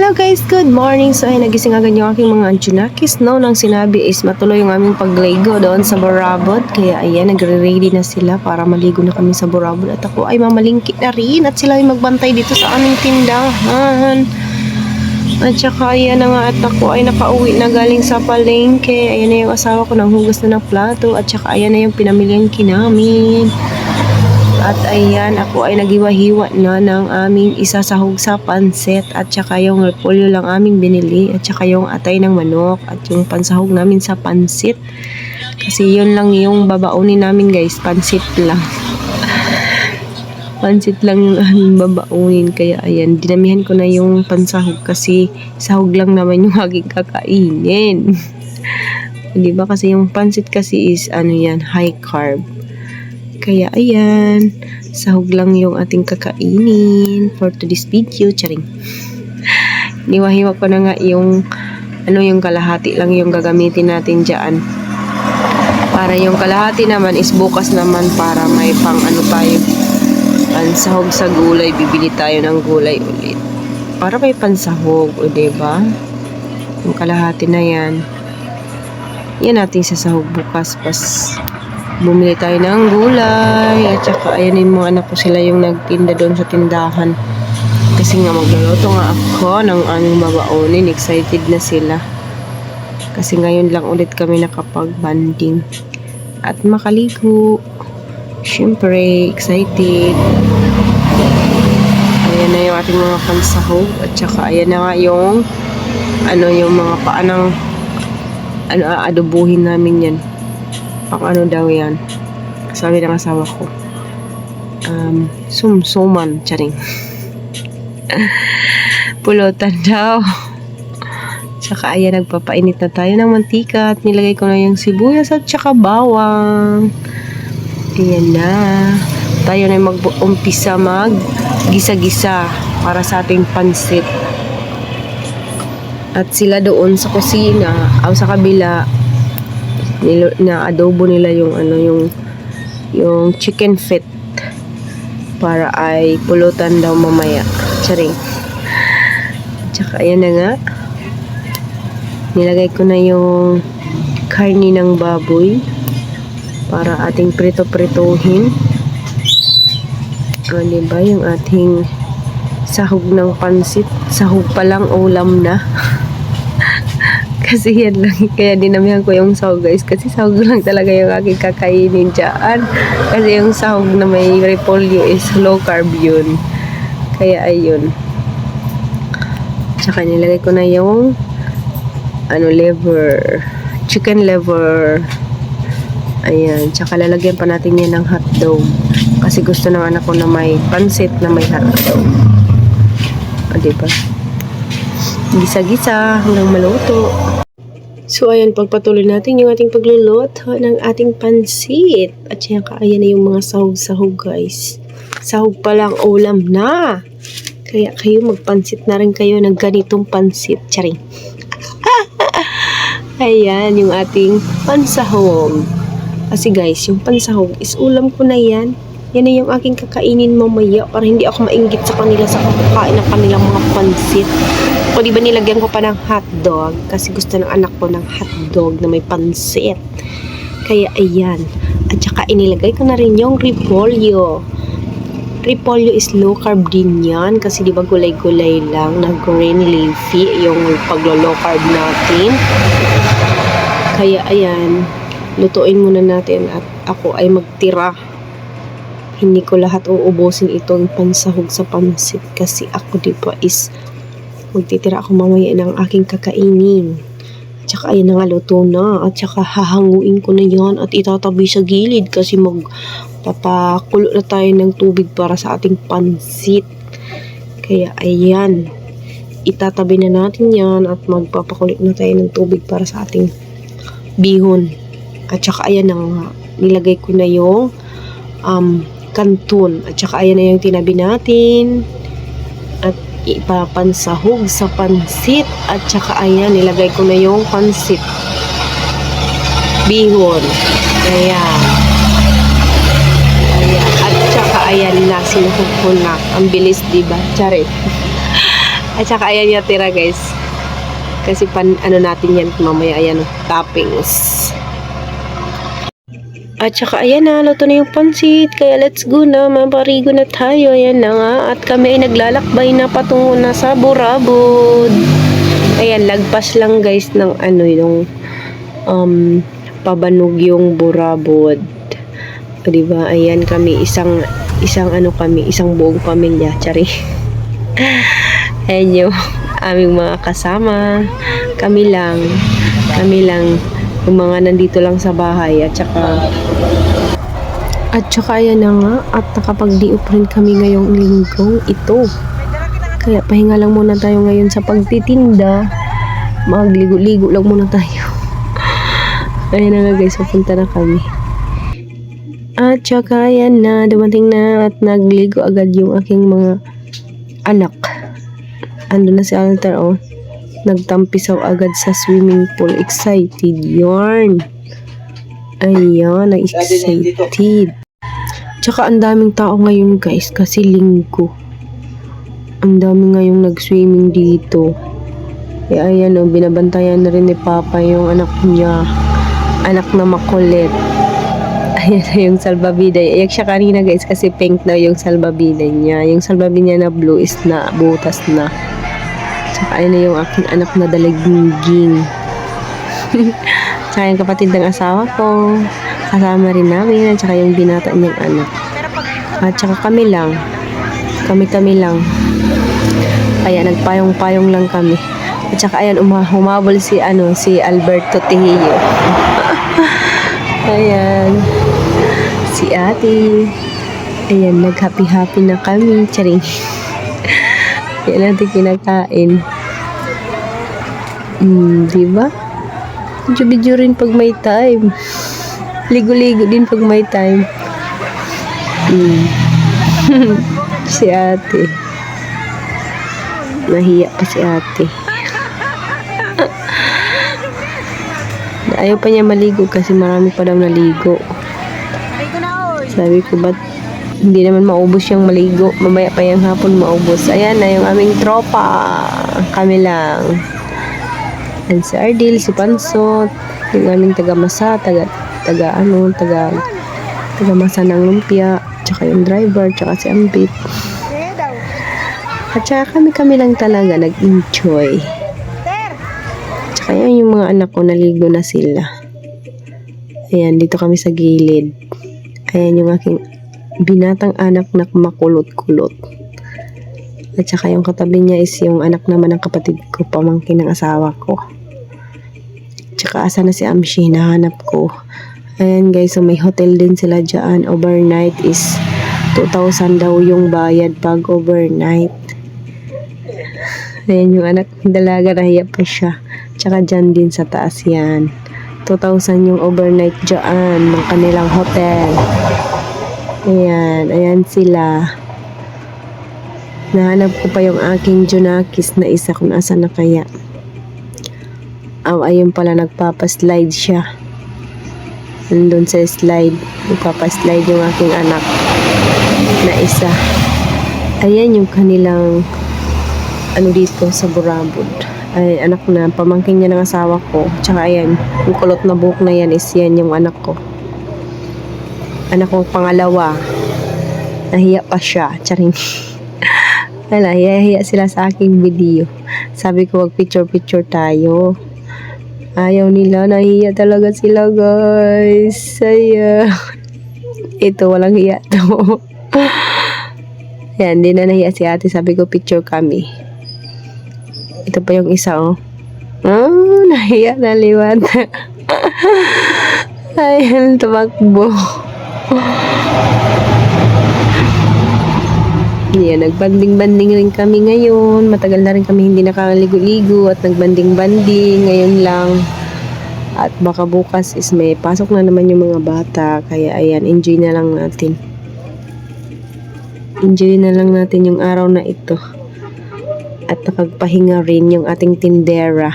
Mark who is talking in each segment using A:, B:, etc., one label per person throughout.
A: Hello guys, good morning. So ay nagising agad yung aking mga anchunakis. No, nang sinabi is matuloy yung aming pagligo doon sa Borabot. Kaya ayan, nagre-ready na sila para maligo na kami sa Borabot. At ako ay mamalingki na rin at sila ay magbantay dito sa aming tindahan. At saka ayan na nga at ako ay nakauwi na galing sa palengke. Ayan na yung asawa ko nang hugas na ng plato. At saka ayan na yung pinamilihan namin. At ayan, ako ay nagiwa-hiwa na ng aming isasahog sa panset at saka yung repolyo lang aming binili at saka yung atay ng manok at yung pansahog namin sa pansit. Kasi yun lang yung babaunin namin guys, pansit lang. pansit lang yung aming babaunin kaya ayan, dinamihan ko na yung pansahog kasi sahog lang naman yung aking kakainin. 'Di kasi yung pansit kasi is ano yan, high carb. Kaya ayan, sahog lang yung ating kakainin for today's video. Charing. Niwahiwa ko na nga yung ano yung kalahati lang yung gagamitin natin dyan. Para yung kalahati naman is bukas naman para may pang ano tayo. Pansahog sa gulay, bibili tayo ng gulay ulit. Para may pansahog, o diba? Yung kalahati na yan. Yan natin sasahog bukas pas bumili tayo ng gulay at saka ayan yung mga anak ko sila yung nagtinda doon sa tindahan. Kasi nga magluluto nga ako ng aming babaunin excited na sila. Kasi ngayon lang ulit kami nakapag-banding at makaligo. Syempre excited. Ayan na yung ating mga pansahog at saka ayan na nga yung ano yung mga paanang ano aadobuhin namin yan pang ano daw yan. Sabi ng asawa ko. Um, sumsuman charing. Pulutan daw. Tsaka ayan nagpapainit na tayo ng mantika at nilagay ko na yung sibuyas at tsaka bawang. Ayan na. Tayo na mag-umpisa mag gisa-gisa para sa ating pansit. At sila doon sa kusina o sa kabila nilo, na adobo nila yung ano yung yung chicken feet para ay pulutan daw mamaya. Charing tsaka ayan na nga. Nilagay ko na yung karni ng baboy para ating prito-prituhin o diba yung ating sahog ng pansit. Sahog pa lang ulam na kasi yan lang. Kaya dinamihan ko yung sahog guys. Kasi sahog lang talaga yung aking kakainin dyan. Kasi yung sahog na may repolyo is low carb yun. Kaya ayun. Tsaka nilagay ko na yung ano liver. Chicken liver. Ayan. Tsaka lalagyan pa natin yan ng hotdog. Kasi gusto ng anak ko na may pansit na may hotdog. O, diba? Gisa-gisa hanggang maluto. So, ayan, pagpatuloy natin yung ating pagluluto ng ating pansit. At saka, ayan na yung mga sahog-sahog, guys. Sahog pa lang, ulam na. Kaya kayo, magpansit na rin kayo ng ganitong pansit. Charing. ayan, yung ating pansahog. Kasi guys, yung pansahog is ulam ko na yan. Yan na yung aking kakainin mamaya para hindi ako mainggit sa kanila sa kakakain ng kanilang mga pansit. O di ba nilagyan ko pa ng hotdog kasi gusto ng anak ko ng hotdog na may pansit. Kaya ayan. At saka inilagay ko na rin yung repolyo. Repolyo is low carb din yan kasi di ba gulay-gulay lang na green leafy yung paglo-low carb natin. Kaya ayan, lutuin muna natin at ako ay magtira hindi ko lahat uubusin itong pansahog sa pansit kasi ako di ba is magtitira ako mamaya ng aking kakainin. At saka ayan na nga luto na. At saka hahanguin ko na yan at itatabi sa gilid kasi magpapakulo na tayo ng tubig para sa ating pansit. Kaya ayan. Itatabi na natin yan at magpapakulit na tayo ng tubig para sa ating bihon. At saka ayan na nga. Nilagay ko na yung um, kanton. At saka ayan na yung tinabi natin. Ipapansahog sa pansit. At saka ayan, nilagay ko na yung pansit. Bihon. Ayan. Ayan. At saka ayan na, sinuhog ko na. Ang bilis, diba? Charit. At saka ayan yung tira guys. Kasi pan, ano natin yan mamaya, ayan, toppings. At saka ayan na, luto na yung pansit. Kaya let's go na, maparigo na tayo. Ayan na nga. At kami ay naglalakbay na patungo na sa Burabod. Ayan, lagpas lang guys ng ano yung um, pabanog yung Burabod. O, diba? Ayan kami, isang isang ano kami, isang buong pamilya. Tsari. Ayan yung aming mga kasama. Kami lang. Kami lang. Yung mga nandito lang sa bahay. At saka at saka ayan na nga. At nakapag-diop kami ngayong linggo. Ito. Kaya pahinga lang muna tayo ngayon sa pagtitinda. Magligo-ligo lang muna tayo. Ayan na nga guys. Pupunta na kami. At saka ayan na. Dumating na at nagligo agad yung aking mga anak. Ando na si Alter oh. Nagtampisaw agad sa swimming pool. Excited yarn. Ayan, na-excited. Tsaka ang daming tao ngayon guys kasi linggo. Ang dami ngayong nag-swimming dito. Kaya ayan oh, binabantayan na rin ni Papa yung anak niya. Anak na makulit. Ayan na yung salbabida. Iyak siya kanina guys kasi pink na yung salbabida niya. Yung salbabida niya na blue is na butas na. Tsaka ayun na yung aking anak na dalaginging. Tsaka yung kapatid ng asawa ko. Kasama rin namin. At tsaka yung binata niyang anak. At tsaka kami lang. Kami-kami lang. Kaya nagpayong-payong lang kami. At tsaka ayan, uma- humabol si, ano, si Alberto Tejillo. ayan. Si ate. Ayan, nag-happy-happy na kami. Charing. Yan natin kinakain. Hmm, di ba? Video-video rin pag may time. Ligo-ligo din pag may time. Hmm. si ate. Nahiya pa si ate. Ayaw pa niya maligo kasi marami pa daw naligo. Sabi ko, ba't hindi naman maubos yung maligo. Mamaya pa yung hapon maubos. Ayan na yung aming tropa. Kami lang. And si Ardil, si Pansot, yung aming taga-masa, taga, taga ano, taga, taga-masa ng lumpia, tsaka yung driver, tsaka si Ambit. At saka kami-kami lang talaga nag-enjoy. Tsaka yan yung mga anak ko, naligo na sila. Ayan, dito kami sa gilid. Ayan yung aking binatang anak na makulot-kulot. At saka yung katabi niya is yung anak naman ng kapatid ko, pamangkin ng asawa ko. Tsaka asa na si Amshi, nahanap ko. Ayan guys, so may hotel din sila dyan. Overnight is 2,000 daw yung bayad pag overnight. Ayan yung anak ng dalaga, nahiya pa siya. Tsaka dyan din sa taas yan. 2,000 yung overnight dyan ng kanilang hotel. Ayan, ayan sila. Nahanap ko pa yung aking Junakis na isa kung asa na kaya. Aw, ayun pala, nagpapaslide siya. Nandun sa slide. Nagpapaslide yung aking anak na isa. Ayan yung kanilang ano dito sa Burabod. Ay, anak na, pamangkin niya ng asawa ko. Tsaka ayan, yung kulot na buhok na yan is yan yung anak ko. Anak kong pangalawa. Nahiya pa siya. Charing. Wala, hiya-hiya sila sa aking video. Sabi ko, wag picture-picture tayo. Ayaw nila, nahiya talaga sila, guys. Saya. Ito, walang hiya to. Yan, di na nahiya si ate. Sabi ko, picture kami. Ito pa yung isa, oh. Oh, nahiya na liwat. Ayan, tumakbo. Yan, nagbanding-banding rin kami ngayon. Matagal na rin kami hindi nakaligo-ligo at nagbanding-banding ngayon lang. At baka bukas is may pasok na naman yung mga bata. Kaya ayan, enjoy na lang natin. Enjoy na lang natin yung araw na ito. At nakagpahinga rin yung ating tindera.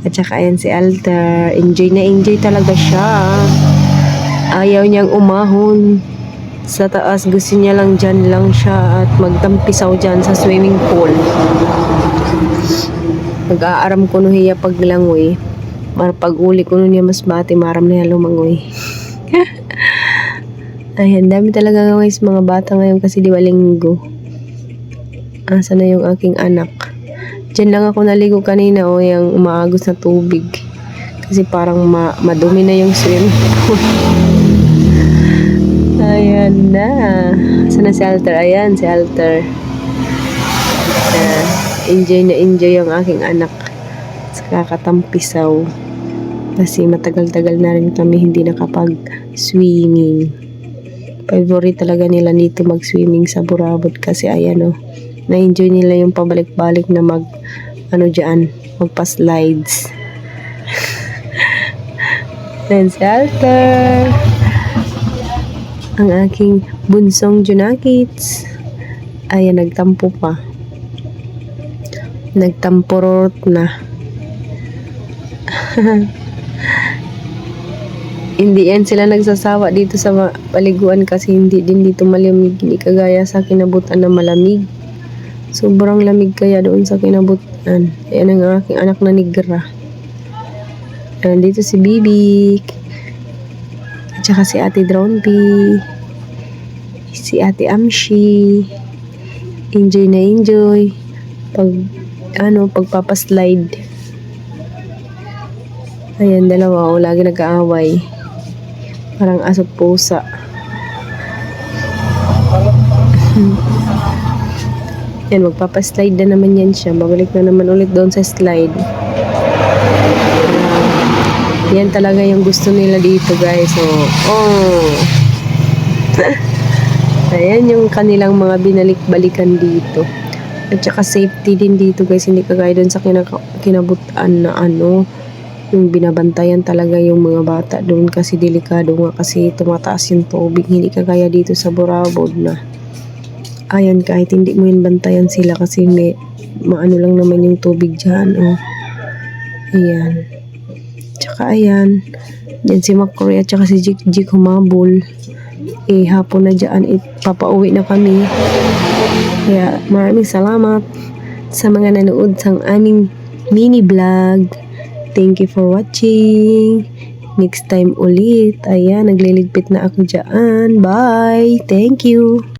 A: At saka ayan si Alter. Enjoy na enjoy talaga siya. Ayaw niyang umahon. sa taas. Gusto niya lang dyan lang siya at magtampisaw dyan sa swimming pool. Mag-aaram ko no hiya paglangoy. Mar pag uli ko nun niya mas bati, maram na lumangoy. Ayan, dami talaga guys mga bata ngayon kasi di ba linggo. Asa na yung aking anak. Diyan lang ako naligo kanina o yung umaagos na tubig. Kasi parang ma madumi na yung swimming pool. Ayan na. Saan na si Alter? Ayan, si Alter. Ah, enjoy na enjoy ang aking anak sa kakatampisaw. Kasi matagal-tagal na rin kami hindi nakapag-swimming. Favorite talaga nila dito mag-swimming sa Burabot kasi ayan o. Na-enjoy nila yung pabalik-balik na mag ano dyan, magpa-slides. Si Alter. Ang aking bunsong Junakits. Ayan, nagtampo pa. Nagtamporot na. hindi yan sila nagsasawa dito sa paliguan kasi hindi din dito malamig. Hindi kagaya sa kinabutan na malamig. Sobrang lamig kaya doon sa kinabutan. Ayan ang aking anak na nigra. Nandito si Bibik. At saka si Ate Dronby. Si Ate Amshi. Enjoy na enjoy. Pag, ano, pagpapaslide. Ayan, dalawa. O, lagi nag-aaway. Parang aso pusa. Yan, magpapaslide na naman yan siya. Babalik na naman ulit doon sa slide. Yan talaga yung gusto nila dito, guys. So, oh. Ayan yung kanilang mga binalik-balikan dito. At saka safety din dito, guys. Hindi kagaya doon sa kinabutan na ano, yung binabantayan talaga yung mga bata doon kasi delikado nga kasi tumataas yung tubig. Hindi kagaya dito sa Burabod na ayan kahit hindi mo yun bantayan sila kasi may maano lang naman yung tubig dyan oh. ayan tsaka ayan. Dyan si McCoy at tsaka si Jik Jik humabol. Eh hapon na dyan. Eh, papauwi na kami. Kaya maraming salamat sa mga nanood sa aming mini vlog. Thank you for watching. Next time ulit. Ayan nagliligpit na ako dyan. Bye! Thank you